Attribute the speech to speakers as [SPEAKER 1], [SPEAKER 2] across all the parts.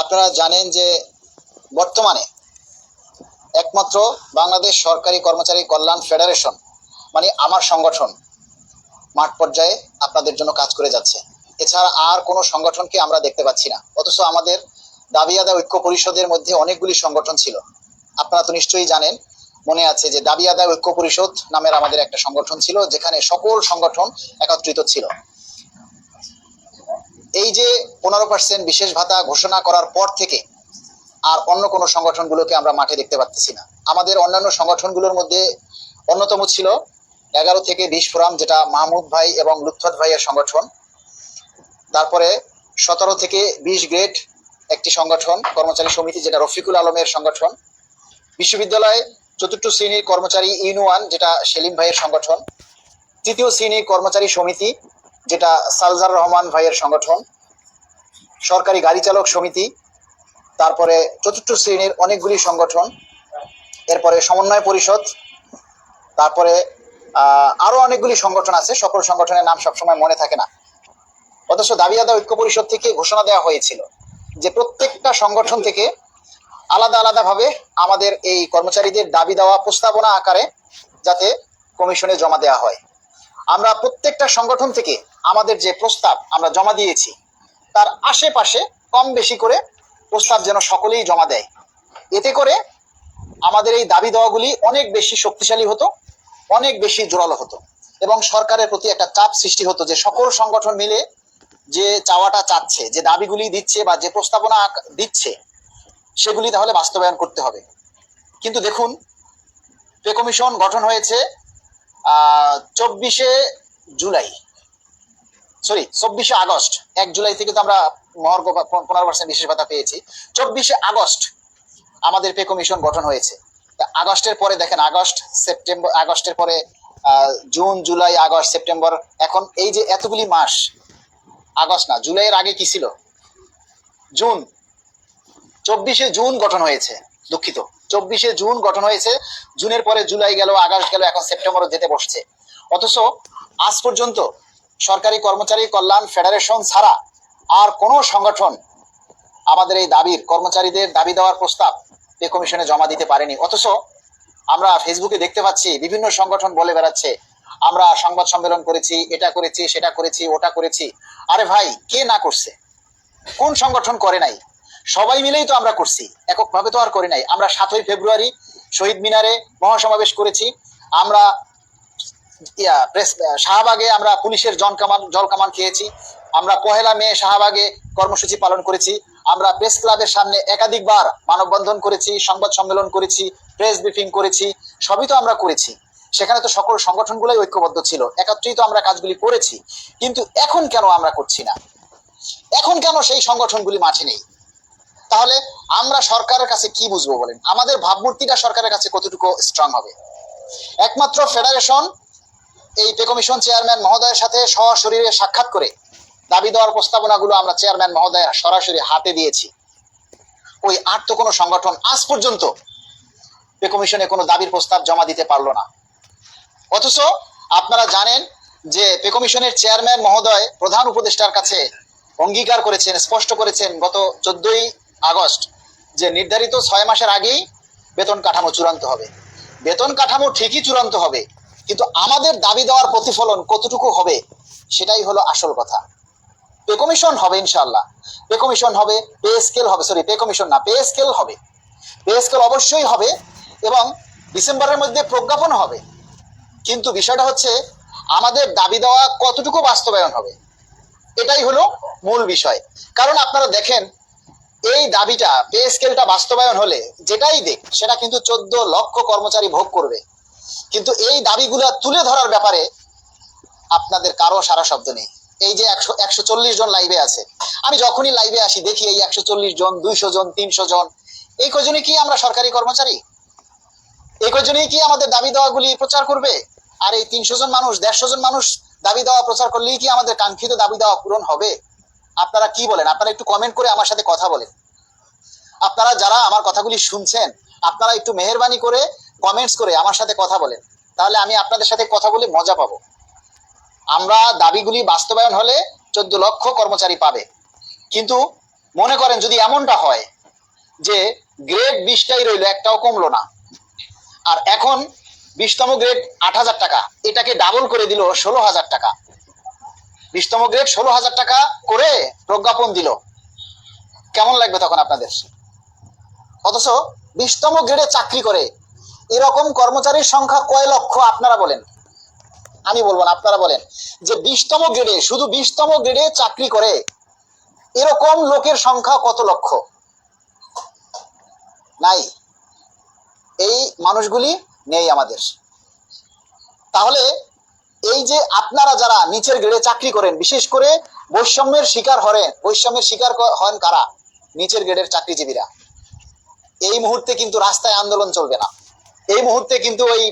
[SPEAKER 1] আপনারা জানেন যে বর্তমানে একমাত্র বাংলাদেশ সরকারি কর্মচারী কল্যাণ ফেডারেশন মানে আমার সংগঠন, মাঠ পর্যায়ে আপনাদের জন্য কাজ করে যাচ্ছে। এছাড়া আর কোনো সংগঠনকে আমরা দেখতে পাচ্ছি না। অথচ আমাদের দাবি আদায় ঐক্য পরিষদের মধ্যে অনেকগুলি সংগঠন ছিল। আপনারা তো নিশ্চয়ই জানেন, মনে আছে যে দাবি আদায় ঐক্য পরিষদ নামের আমাদের একটা সংগঠন ছিল, যেখানে সকল সংগঠন একত্রিত ছিল। এই যে পনেরো পার্সেন্ট বিশেষ ভাতা ঘোষণা করার পর থেকে আর অন্য কোনো সংগঠনগুলোকে আমরা মাঠে দেখতে পাচ্ছি না। আমাদের অন্যান্য সংগঠনগুলোর মধ্যে অন্যতম ছিল এগারো থেকে বিশ ফোরাম, যেটা মাহমুদ ভাই এবং লুৎফত ভাইয়ের সংগঠন। তারপরে সতেরো থেকে বিশ গ্রেড একটি সংগঠন, কর্মচারী সমিতি, যেটা রফিকুল আলমের সংগঠন। বিশ্ববিদ্যালয়ে চতুর্থ শ্রেণির কর্মচারী ইউনিয়ন, যেটা সেলিম ভাইয়ের সংগঠন। তৃতীয় শ্রেণির কর্মচারী সমিতি যেটা সালজার রহমান ভাইয়ের সংগঠন সরকারি গাড়ি চালক সমিতি তারপরে চতুর্থ শ্রেণির অনেকগুলি সংগঠন এরপরে সমন্বয় পরিষদ তারপরে আহ, আরও অনেকগুলি সংগঠন আছে সকল সংগঠনের নাম সবসময় মনে থাকে না। অথচ দাবি আদায় ঐক্য পরিষদ থেকে ঘোষণা দেওয়া হয়েছিল যে প্রত্যেকটা সংগঠন থেকে আলাদা আলাদাভাবে আমাদের এই কর্মচারীদের দাবি দেওয়া প্রস্তাবনা আকারে যাতে কমিশনে জমা দেওয়া হয়। আমরা প্রত্যেকটা সংগঠন থেকে আমাদের যে প্রস্তাব আমরা জমা দিয়েছি, তার আশেপাশে কম বেশি করে প্রস্তাব যেন সকলেই জমা দেয়। এতে করে আমাদের এই দাবি দেওয়াগুলি অনেক বেশি শক্তিশালী হতো, অনেক বেশি জোরালো হতো এবং সরকারের প্রতি একটা চাপ সৃষ্টি হতো যে সকল সংগঠন মিলে যে চাওয়াটা চাচ্ছে, যে দাবিগুলি দিচ্ছে বা যে প্রস্তাবনা দিচ্ছে, সেগুলি তাহলে বাস্তবায়ন করতে হবে। কিন্তু দেখুন, পে কমিশন গঠন হয়েছে চব্বিশে জুলাই। সরি চব্বিশে আগস্ট, এক জুলাই থেকে তো আমরা মহর্গ পনেরো পার্সেন্ট বিশেষ ভাতা পেয়েছি। চব্বিশে আগস্ট আমাদের পে কমিশন গঠন হয়েছে। আগস্টের পরে দেখেন, আগস্ট, সেপ্টেম্বর, আগস্টের পরে জুন, জুলাই, আগস্ট, সেপ্টেম্বর, এখন এই যে এতগুলি মাস, আগস্ট না, জুলাইয়ের আগে কি ছিল? জুন। চব্বিশে জুন গঠন হয়েছে, দুঃখিত। চব্বিশে জুন গঠন হয়েছে, জুনের পরে জুলাই গেল, আগস্ট গেল, এখন সেপ্টেম্বরও যেতে বসছে। অথচ আজ পর্যন্ত সরকারি কর্মচারী কল্যাণ ফেডারেশন ছাড়া আর কোনো সংগঠন আমাদের এই দাবির, কর্মচারীদের দাবি দেওয়ার প্রস্তাব পে কমিশনে জমা দিতে পারেনি। অথচ আমরা ফেসবুকে দেখতে পাচ্ছি, বিভিন্ন সংগঠন বলে বেড়াচ্ছে, আমরা সংবাদ সম্মেলন করেছি, এটা করেছি, সেটা করেছি, ওটা করেছি। আরে ভাই, কে না করছে? কোন সংগঠন করে নাই? সবাই মিলেই তো আমরা করছি, এককভাবে তো আর করি নাই। আমরা সাতই ফেব্রুয়ারি শহীদ মিনারে মহাসমাবেশ করেছি। আমরা ইয়া শাহবাগে আমরা পুলিশের জন কামান জল কামান খেয়েছি। আমরা পহেলা মে শাহবাগে কর্মসূচি পালন করেছি। আমরা প্রেস ক্লাবের সামনে একাধিকবার মানববন্ধন করেছি, সংবাদ সম্মেলন করেছি, প্রেস ব্রিফিং করেছি, সবই তো আমরা করেছি। সেখানে তো সকল সংগঠনগুলোই ঐক্যবদ্ধ ছিল। একত্রিত আমরা কাজগুলি করেছি। কিন্তু এখন কেন আমরা করছি না? এখন কেন সেই সংগঠনগুলি মাঠে নেই? তাহলে আমরা সরকারের কাছে কি বুঝব বলেন? আমাদের ভাবমূর্তিটা সরকারের কাছে কতটুকু স্ট্রং হবে? একমাত্র ফেডারেশন এই পে কমিশন চেয়ারম্যান মহোদয়ের সাথে সশরীরে সাক্ষাৎ করে দাবি দেওয়ার প্রস্তাবনাগুলো আমরা চেয়ারম্যান মহোদয়ের সরাসরি হাতে দিয়েছি। ওই আর তো কোনো সংগঠন আজ পর্যন্ত পে কমিশনে কোনো দাবির প্রস্তাব জমা দিতে পারল না। অথচ আপনারা জানেন যে পে কমিশনের চেয়ারম্যান মহোদয় প্রধান উপদেষ্টার কাছে অঙ্গীকার করেছেন, স্পষ্ট করেছেন গত চোদ্দই আগস্ট যে নির্ধারিত ছয় মাসের আগেই বেতন কাঠামো চূড়ান্ত হবে। বেতন কাঠামো ঠিকই চূড়ান্ত হবে কিন্তু আমাদের দাবি দেওয়ার প্রতিফলন কতটুকু হবে, সেটাই হলো আসল কথা। পে কমিশন হবে ইনশাল্লাহ পে কমিশন হবে, পে স্কেল হবে, সরি, পে কমিশন না, পে স্কেল হবে। পে স্কেল অবশ্যই হবে এবং ডিসেম্বরের মধ্যে প্রজ্ঞাপন হবে। কিন্তু বিষয়টা হচ্ছে, আমাদের দাবি দেওয়া কতটুকু বাস্তবায়ন হবে, এটাই হলো মূল বিষয়। কারণ আপনারা দেখেন, এই দাবিটা, পে স্কেলটা বাস্তবায়ন হলে যেটাই দেখ, সেটা কিন্তু চোদ্দ লক্ষ কর্মচারী ভোগ করবে। কিন্তু এই দাবিগুলা তুলে ধরার ব্যাপারে আপনাদের কারও সারা শব্দ নেই। এই যে একশো একশো চল্লিশ জন লাইভে আছে। আমি যখনই লাইভে আসি, দেখি এই একশো চল্লিশ জন, দুইশো জন, তিনশো জন। এই কজনই কি আমরা সরকারি কর্মচারী? এই কজনই কি আমাদের দাবি দেওয়াগুলি প্রচার করবে? আর এই তিনশো জন মানুষ, দেড়শো জন মানুষ দাবি দেওয়া, প্রচার করলেই কি আমাদের কাঙ্ক্ষিত দাবি দেওয়া পূরণ হবে? আপনারা কি বলেন? আপনারা একটু কমেন্ট করে আমার সাথে কথা বলেন। আপনারা যারা আমার কথাগুলি শুনছেন, আপনারা একটু মেহরবানি করে কমেন্টস করে আমার সাথে কথা বলেন, তাহলে আমি আপনাদের সাথে কথা বলে মজা পাবো। আমরা দাবিগুলি বাস্তবায়ন হলে চোদ্দ লক্ষ কর্মচারী পাবে। কিন্তু মনে করেন যদি এমনটা হয় যে গ্রেড বিশটাই রইল, একটাও কমলো না। আর এখন বিশতম গ্রেড আট হাজার টাকা, এটাকে ডাবল করে দিল ষোলো হাজার টাকা। বিশতম গ্রেড ষোলো হাজার টাকা করে প্রজ্ঞাপন দিল। কেমন লাগবে তখন আপনাদের? অথচ বিশতম গ্রেডে চাকরি করে এরকম কর্মচারীর সংখ্যা কয় লক্ষ আপনারা বলেন? আমি বলব না, আপনারা বলেন। যে বিশতম গ্রেডে, শুধু বিশতম গ্রেডে চাকরি করে, এরকম লোকের সংখ্যা কত লক্ষ? নাই। এই মানুষগুলি নেই আমাদের। তাহলে এই যে আপনারা যারা নিচের গ্রেডে চাকরি করেন, বিশেষ করে বৈষম্যের শিকার হরেন, বৈষম্যের শিকার হন কারা? নিচের গ্রেডের চাকরিজীবীরা। এই মুহূর্তে কিন্তু রাস্তায় আন্দোলন চলবে না। এই মুহূর্তে কিন্তু ওই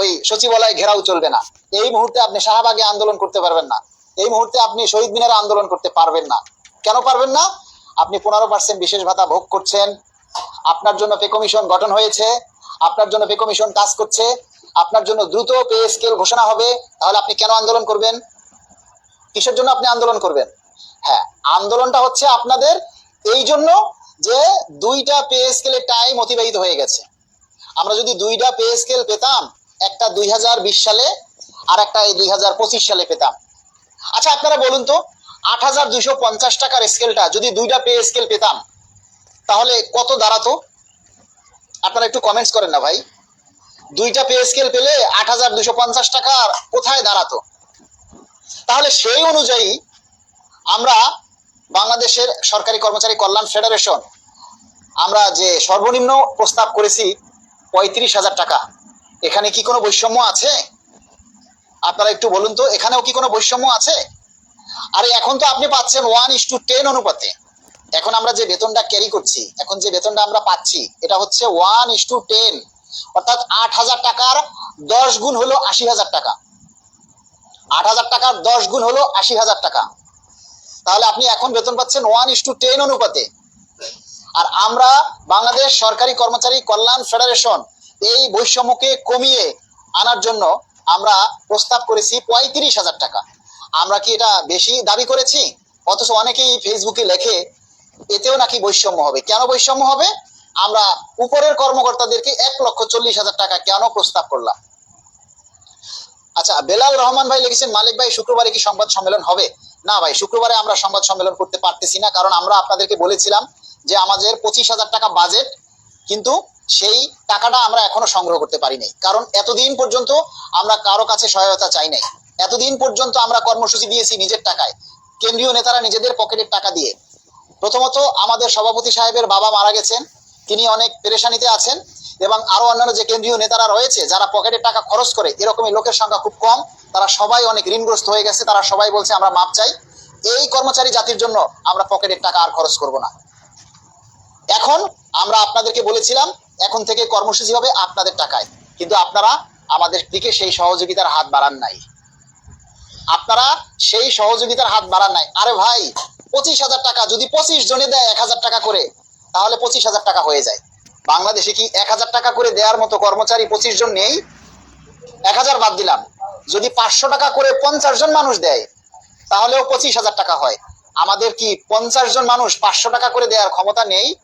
[SPEAKER 1] ওই সচিবালয় ঘেরাও চলবে না। এই মুহূর্তে আপনি শাহবাগে আন্দোলন করতে পারবেন না। এই মুহূর্তে আপনি শহীদ মিনারে আন্দোলন করতে পারবেন না। কেন পারবেন না? আপনি পনেরো পার্সেন্ট বিশেষ ভাতা ভোগ করছেন। আপনার জন্য পে কমিশন গঠন হয়েছে। আপনার জন্য পে কমিশন কাজ করছে। আপনার জন্য দ্রুত পে স্কেল ঘোষণা হবে। তাহলে আপনি কেন আন্দোলন করবেন? কিসের জন্য আপনি আন্দোলন করবেন? হ্যাঁ আন্দোলনটা হচ্ছে আপনাদের এই জন্য যে দুইটা পে স্কেলের টাইম অতিবাহিত হয়ে গেছে। আমরা যদি দুইটা পে স্কেল পেতাম, একটা দুই হাজার বিশ সালে আর একটা এই দুই হাজার পঁচিশ সালে পেতাম। আচ্ছা আপনারা বলুন তো, আট হাজার দুইশো পঞ্চাশ টাকার স্কেলটা যদি দুইটা পে স্কেল পেতাম, তাহলে কত দাঁড়াতো? আপনারা একটু কমেন্টস করেন না ভাই। দুইটা পে স্কেল পেলে আট হাজার দুশো পঞ্চাশ টাকা কোথায় দাঁড়াতো? তাহলে সেই অনুযায়ী আমরা বাংলাদেশের সরকারি কর্মচারী কল্যাণ ফেডারেশন, আমরা যে সর্বনিম্ন প্রস্তাব করেছি পঁয়ত্রিশ হাজার টাকা। এখানে কি কোনো বৈষম্য আছে? আপনারা একটু বলুন তো, এখানেও কি কোনো বৈষম্য আছে? আরে, এখন তো আপনি পাচ্ছেন ওয়ান ইস টু টেন অনুপাতে। এখন আমরা যে বেতনটা ক্যারি করছি, এখন যে বেতনটা আমরা পাচ্ছি, এটা হচ্ছে ওয়ান ইস টু টেন অর্থাৎ আট হাজার টাকার দশ গুণ হলো আশি হাজার টাকা। আট হাজার টাকার দশ গুণ হলো আশি হাজার টাকা। তাহলে আপনি এখন বেতন পাচ্ছেন ওয়ান ইস টু টেন অনুপাতে। আর আমরা বাংলাদেশ সরকারি কর্মচারী কল্যাণ ফেডারেশন এই বৈষম্যকে কমিয়ে আনার জন্য আমরা প্রস্তাব করেছি পঁয়ত্রিশ হাজার টাকা। আমরা কি এটা বেশি দাবি করেছি? অথচ অনেকেই ফেসবুকে লেখে, এতেও নাকি বৈষম্য হবে। কেন বৈষম্য হবে? আমরা উপরের কর্মকর্তাদেরকে এক লক্ষ চল্লিশ হাজার টাকা কেন প্রস্তাব করলাম? আচ্ছা বেলাল রহমান ভাই লিখেছেন, মালিক ভাই, শুক্রবারে কি সংবাদ সম্মেলন হবে? না ভাই, শুক্রবারে আমরা সংবাদ সম্মেলন করতে পারতেছি না, কারণ আমরা আপনাদেরকে বলেছিলাম যে আমাদের পঁচিশ হাজার টাকা বাজেট কিন্তু সেই টাকাটা আমরা এখনও সংগ্রহ করতে পারি পারিনি। কারণ এতদিন পর্যন্ত আমরা কারও কাছে সহায়তা চাই নাই। এতদিন পর্যন্ত আমরা কর্মসূচি দিয়েছি নিজের টাকায়। কেন্দ্রীয় নেতারা নিজেদের পকেটের টাকা দিয়ে। প্রথমত আমাদের সভাপতি সাহেবের বাবা মারা গেছেন। তিনি অনেক পেরেশানিতে আছেন এবং আরও অন্যান্য যে কেন্দ্রীয় নেতারা রয়েছে, যারা পকেটের টাকা খরচ করে, এরকমই লোকের সংখ্যা খুব কম। তারা সবাই অনেক ঋণগ্রস্ত হয়ে গেছে। তারা সবাই বলছে, আমরা মাপ চাই। এই কর্মচারী জাতির জন্য আমরা পকেটের টাকা আর খরচ করব না। এখন আমরা আপনাদেরকে বলেছিলাম, এখন থেকে কর্মসূচি হবে আপনাদের টাকায়। কিন্তু আপনারা আমাদের দিকে সেই সহযোগিতার হাত বাড়ান নাই। আপনারা সেই সহযোগিতার হাত বাড়ান নাই। আরে ভাই, পঁচিশ হাজার টাকা, যদি পঁচিশ জনে দেয় এক হাজার টাকা করে, তাহলে পঁচিশ হাজার টাকা হয়ে যায়। বাংলাদেশে কি এক হাজার টাকা করে দেওয়ার মতো কর্মচারী পঁচিশ জন নেই? এক হাজার বাদ দিলাম। যদি পাঁচশো টাকা করে পঞ্চাশ জন মানুষ দেয়, তাহলেও পঁচিশ হাজার টাকা হয়। আমাদের কি পঞ্চাশ জন মানুষ পাঁচশো টাকা করে দেওয়ার ক্ষমতা নেই?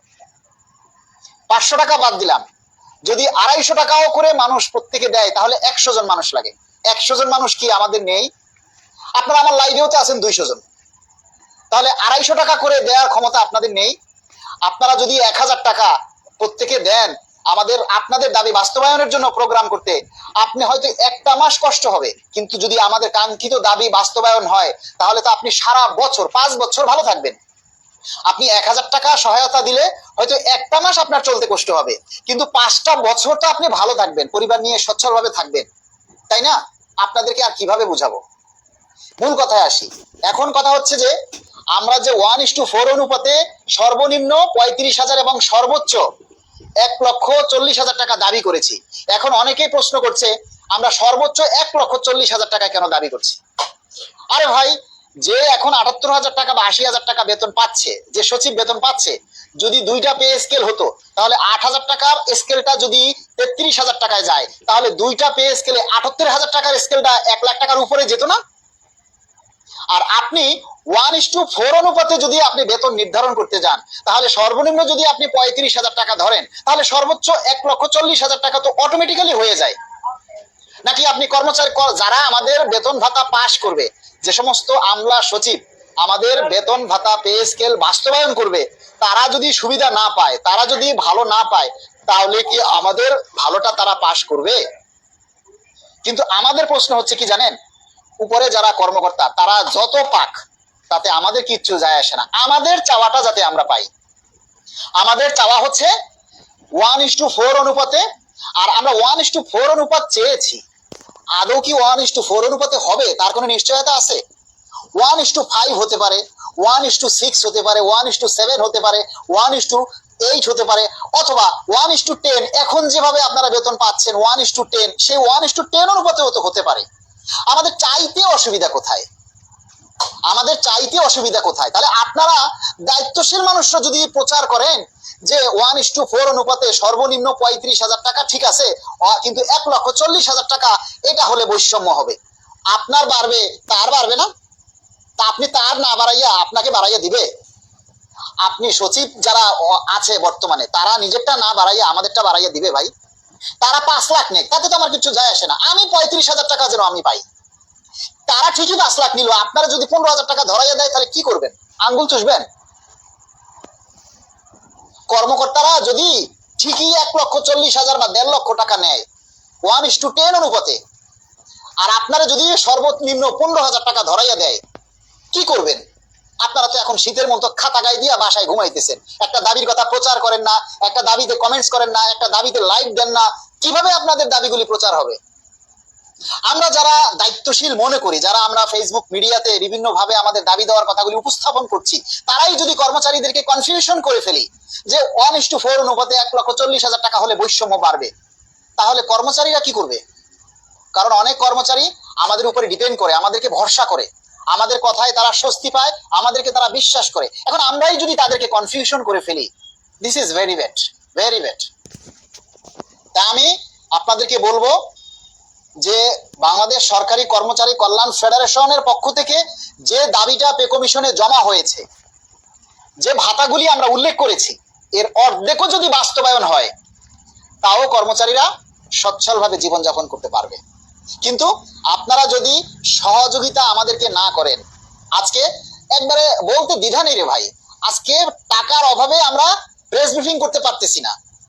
[SPEAKER 1] পাঁচশো টাকা বাদ দিলাম। যদি আড়াইশো টাকাও করে মানুষ প্রত্যেকে দেয়, তাহলে একশো জন মানুষ লাগে। একশো জন মানুষ কি আমাদের নেই? আপনারা আমার লাইভেও তো আছেন দুইশো জন। তাহলে আড়াইশো টাকা করে দেওয়ার ক্ষমতা আপনাদের নেই। আপনারা যদি এক হাজার টাকা প্রত্যেকে দেন, আমাদের, আপনাদের দাবি বাস্তবায়নের জন্য প্রোগ্রাম করতে, আপনি হয়তো একটা মাস কষ্ট হবে। কিন্তু যদি আমাদের কাঙ্ক্ষিত দাবি বাস্তবায়ন হয়, তাহলে তো আপনি সারা বছর, পাঁচ বছর ভালো থাকবেন। আপনি এক হাজার টাকা সহায়তা দিলে হয়তো একটা মাস আপনার চলতে কষ্ট হবে। কিন্তু পাঁচটা বছর তো আপনি ভালো থাকবেন, পরিবার নিয়ে সচ্ছলভাবে থাকবেন। তাই না? আপনাদেরকে আর কীভাবে বুঝাবো? মূল কথায় আসি। এখন কথা হচ্ছে যে, আমরা যে ওয়ান ইস টু ফোর অনুপাতে সর্বনিম্ন পঁয়ত্রিশ হাজার এবং সর্বোচ্চ এক লক্ষ চল্লিশ হাজার টাকা দাবি করেছি। এখন অনেকেই প্রশ্ন করছে, আমরা সর্বোচ্চ এক লক্ষ চল্লিশ হাজার টাকা কেন দাবি করছি? আরে ভাই যে এখন আটাত্তর হাজার টাকা বা আশি হাজার টাকা বেতন পাচ্ছে, যে সচিব বেতন পাচ্ছে, যদি দুইটা পে স্কেল হতো, তাহলে আট হাজার টাকার স্কেলটা যদি তেত্রিশ হাজার টাকায় যায়, তাহলে দুইটা পে স্কেলে আটাত্তর হাজার টাকার স্কেলটা এক লাখ টাকার উপরে যেত না? আর আপনি ওয়ান ইস টু ফোর অনুপাতে যদি আপনি বেতন নির্ধারণ করতে যান, তাহলে সর্বনিম্ন যদি আপনি পঁয়ত্রিশ হাজার টাকা ধরেন, তাহলে সর্বোচ্চ এক লক্ষ চল্লিশ হাজার টাকা তো অটোমেটিক্যালি হয়ে যায়। নাকি আপনি কর্মচারী যারা আমাদের বেতন ভাতা পাশ করবে, যে সমস্ত আমলা সচিব আমাদের বেতন ভাতা পে স্কেল বাস্তবায়ন করবে, তারা যদি সুবিধা না পায়, তারা যদি ভালো না পায়, তাহলে কি আমাদের ভালোটা তারা পাশ করবে? কিন্তু আমাদের প্রশ্ন হচ্ছে কি জানেন? উপরে যারা কর্মকর্তা, তারা যত পাক, তাতে আমাদের কিচ্ছু যায় আসে না। আমাদের চাওয়াটা যাতে আমরা পাই। আমাদের চাওয়া হচ্ছে ওয়ান ইস টু ফোর অনুপাতে, আর আমরা ওয়ান ইস টু ফোর অনুপাত চেয়েছি। আদৌ কি ওয়ান ইস টু ফোর অনুপাতে হবে? তার কোনো নিশ্চয়তা আছে? ওয়ান ইস টু ফাইভ হতে পারে ওয়ান ইস টু সিক্স হতে পারে ওয়ান ইস টু সেভেন হতে পারে ওয়ান ইস টু এইট হতে পারে, অথবা ওয়ান ইস টু টেন এখন যেভাবে আপনারা বেতন পাচ্ছেন ওয়ান ইস টু টেন সেই ওয়ান ইস টু টেন অনুপাতেও তো হতে পারে। আমাদের চাইতে অসুবিধা কোথায়? আমাদের চাইতে অসুবিধা কোথায়? তাহলে আপনারা দায়িত্বশীল মানুষরা যদি প্রচার করেন যে ওয়ান ইস টু ফোর অনুপাতে সর্বনিম্ন পঁয়ত্রিশ হাজার টাকা, ঠিক আছে কিন্তু এক লক্ষ চল্লিশ হাজার টাকা, এটা হলে বৈষম্য হবে। আপনার বাড়বে, তার বাড়বে না। তা আপনি তার না বাড়াইয়া আপনাকে বাড়াইয়া দিবে। আপনি সচিব যারা আছে বর্তমানে, তারা নিজেরটা না বাড়াইয়া আমাদেরটা বাড়াইয়া দিবে ভাই। তারা পাঁচ লাখ নেই তাতে তো আমার কিছু যায় আসে না। আমি পঁয়ত্রিশ হাজার টাকা যেন আমি পাই। তারা ঠিকই পাঁচ লাখ নিল, আপনারা যদি পনেরো হাজার টাকা ধরাইয়া দেয়, তাহলে কি করবেন? আঙ্গুল চুষবেন? কর্মকর্তারা যদি ঠিকই এক লক্ষ চল্লিশ হাজার বা দেড় লক্ষ টাকা নেয় ওয়ান ইস টু টেন অনুপাতে, আর আপনারা যদি সর্বনিম্ন পনেরো হাজার টাকা ধরাইয়া দেয়, কি করবেন? আপনারা তো এখন শীতের মতো খাতা গায়ে দিয়া বাসায় ঘুমাইতেছেন। একটা দাবির কথা প্রচার করেন না, একটা দাবিতে কমেন্টস করেন না, একটা দাবিতে লাইক দেন না। কীভাবে আপনাদের দাবিগুলি প্রচার হবে? আমরা যারা দায়িত্বশীল মনে করি, যারা আমরা ফেসবুক মিডিয়াতে বিভিন্ন ভাবে আমাদের দাবি দেওয়ার কথাগুলি উপস্থাপন করছি, তারাই যদি কর্মচারীদেরকে কনফিউশন করে ফেলি যে ওয়ান ইস টু ফোর অনুপাতে এক লক্ষ চল্লিশ হাজার টাকা হলে বৈষম্য বাড়বে, তাহলে কর্মচারীরা কি করবে? কারণ অনেক কর্মচারী আমাদের উপরে ডিপেন্ড করে, আমাদেরকে ভরসা করে, আমাদের কথায় তারা স্বস্তি পায়, আমাদেরকে তারা বিশ্বাস করে। এখন আমরাই যদি তাদেরকে কনফিউশন করে ফেলি this is very bad very bad তা আমি আপনাদেরকে বলব যে বাংলাদেশ সরকারি কর্মচারী কল্যাণ ফেডারেশনের পক্ষ থেকে যে দাবিটা পে কমিশনে জমা হয়েছে, যে ভাতাগুলি আমরা উল্লেখ করেছি, এর অর্ধেকও যদি বাস্তবায়ন হয়, তাও কর্মচারীরা সচ্ছলভাবে জীবনযাপন করতে পারবে। কিন্তু আপনারা যদি সহযোগিতা আমাদেরকে না করেন, আজকে একবারে বলতে দ্বিধা নেই রে ভাই, আজকে টাকার অভাবে আমরা প্রেস ব্রিফিং করতে পারতেছি না।